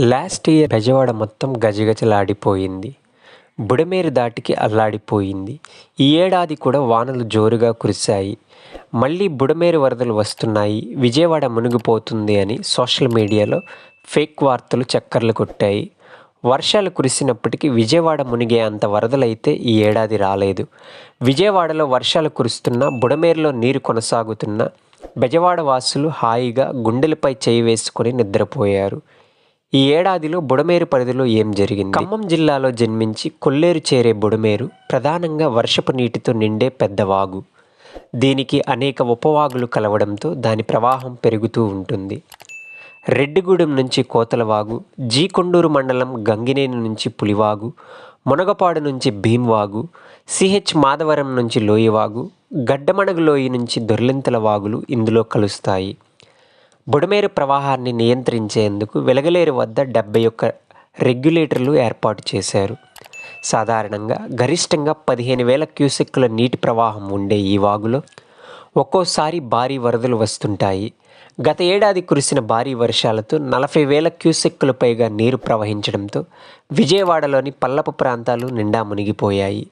Last year Bezawada మొత్తం గజగజలాడిపోయింది. బుడమేరు దాటికి అల్లాడిపోయింది. ఈ ఏడాది కూడా వానలు జోరుగా కురిశాయి. మళ్ళీ బుడమేరు వరదలు వస్తున్నాయి. విజయవాడ మునిగిపోతుంది అని సోషల్ మీడియాలో ఫేక్ వార్తలు చక్కర్లు కొట్టాయి. వర్షాలు కురిసినప్పటికీ విజయవాడ మునిగే అంత వరదలైతే ఈ ఏడాది రాలేదు. విజయవాడలో వర్షాలు కురుస్తున్నా బుడమేరులో నీరు కొనసాగుతున్నా బెజవాడ వాసులు హాయిగా గుండెలపై చేయి వేసుకొని నిద్రపోయారు. ఈ ఏడాదిలో బుడమేరు పరిధిలో ఏం జరిగింది? ఖమ్మం జిల్లాలో జన్మించి కొల్లేరు చేరే బుడమేరు ప్రధానంగా వర్షపు నీటితో నిండే పెద్ద వాగు. దీనికి అనేక ఉపవాగులు కలవడంతో దాని ప్రవాహం పెరుగుతూ ఉంటుంది. రెడ్డిగూడెం నుంచి కోతలవాగు జీకొండూరు మండలం గంగినేని నుంచి పులివాగు మునగపాడు నుంచి భీమ్వాగు సిహెచ్ మాధవరం నుంచి లోయవాగు గడ్డమణగు లోయ నుంచి దొర్లింతల వాగులు ఇందులో కలుస్తాయి. బుడమేరు ప్రవాహాన్ని నియంత్రించేందుకు వెలగలేరు వద్ద డెబ్బై ఒక్క రెగ్యులేటర్లు ఏర్పాటు చేశారు. సాధారణంగా గరిష్టంగా పదిహేను వేల క్యూసెక్కుల నీటి ప్రవాహం ఉండే ఈ వాగులో ఒక్కోసారి భారీ వరదలు వస్తుంటాయి. గత ఏడాది కురిసిన భారీ వర్షాలతో నలభై వేల క్యూసెక్కుల పైగా నీరు ప్రవహించడంతో విజయవాడలోని పల్లపు ప్రాంతాలు నిండా మునిగిపోయాయి.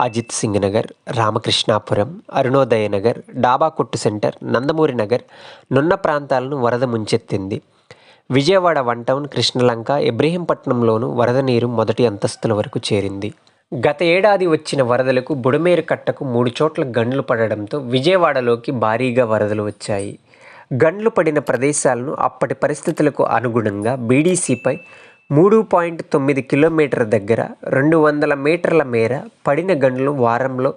అజిత్ సింగ్ నగర్ రామకృష్ణాపురం అరుణోదయ నగర్ డాబా కొట్టు సెంటర్ నందమూరి నగర్ నున్న ప్రాంతాలను వరద ముంచెత్తింది. విజయవాడ వన్ టౌన్ కృష్ణలంక ఇబ్రహీంపట్నంలోనూ వరద నీరు మొదటి అంతస్తుల వరకు చేరింది. గత ఏడాది వచ్చిన వరదలకు బుడమేరు కట్టకు మూడు చోట్ల గండ్లు పడడంతో విజయవాడలోకి భారీగా వరదలు వచ్చాయి. గండ్లు పడిన ప్రదేశాలను అప్పటి పరిస్థితులకు అనుగుణంగా బీడీసీపై మూడు పాయింట్ తొమ్మిది కిలోమీటర్ దగ్గర రెండు వందల మీటర్ల మేర పడిన గండ్లు వారంలో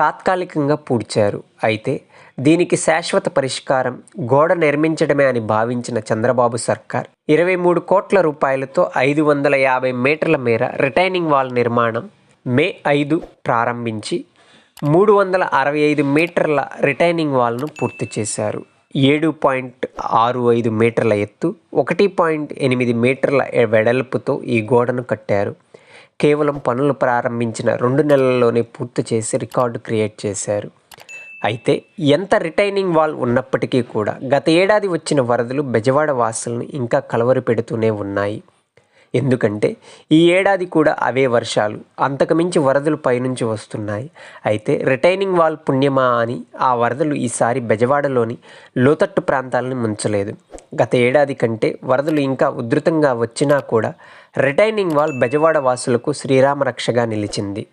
తాత్కాలికంగా పూడ్చారు. అయితే దీనికి శాశ్వత పరిష్కారం గోడ నిర్మించడమే అని భావించిన చంద్రబాబు సర్కార్ ఇరవై మూడు కోట్ల రూపాయలతో ఐదు వందల యాభై మీటర్ల మేర రిటైనింగ్ వాల్ నిర్మాణం మే ఐదు ప్రారంభించి మూడు వందల అరవై ఐదు మీటర్ల రిటైనింగ్ వాల్ను పూర్తి చేశారు. ఏడు పాయింట్ ఆరు ఐదు మీటర్ల ఎత్తు ఒకటి పాయింట్ ఎనిమిది మీటర్ల వెడల్పుతో ఈ గోడను కట్టారు. కేవలం పనులు ప్రారంభించిన రెండు నెలల్లోనే పూర్తి చేసి రికార్డు క్రియేట్ చేశారు. అయితే ఎంత రిటైనింగ్ వాల్ ఉన్నప్పటికీ కూడా గత ఏడాది వచ్చిన వరదలు బెజవాడ వాసులను ఇంకా కలవరి పెడుతూనే ఉన్నాయి. ఎందుకంటే ఈ ఏడాది కూడా అవే వర్షాలు. అంతకుమించి వరదలు పైనుంచి వస్తున్నాయి. అయితే రిటైనింగ్ వాల్ పుణ్యమా అని ఆ వరదలు ఈసారి బెజవాడలోని లోతట్టు ప్రాంతాలను ముంచలేదు. గత ఏడాది కంటే వరదలు ఇంకా ఉధృతంగా వచ్చినా కూడా రిటైనింగ్ వాల్ బెజవాడ వాసులకు శ్రీరామ రక్షగా నిలిచింది.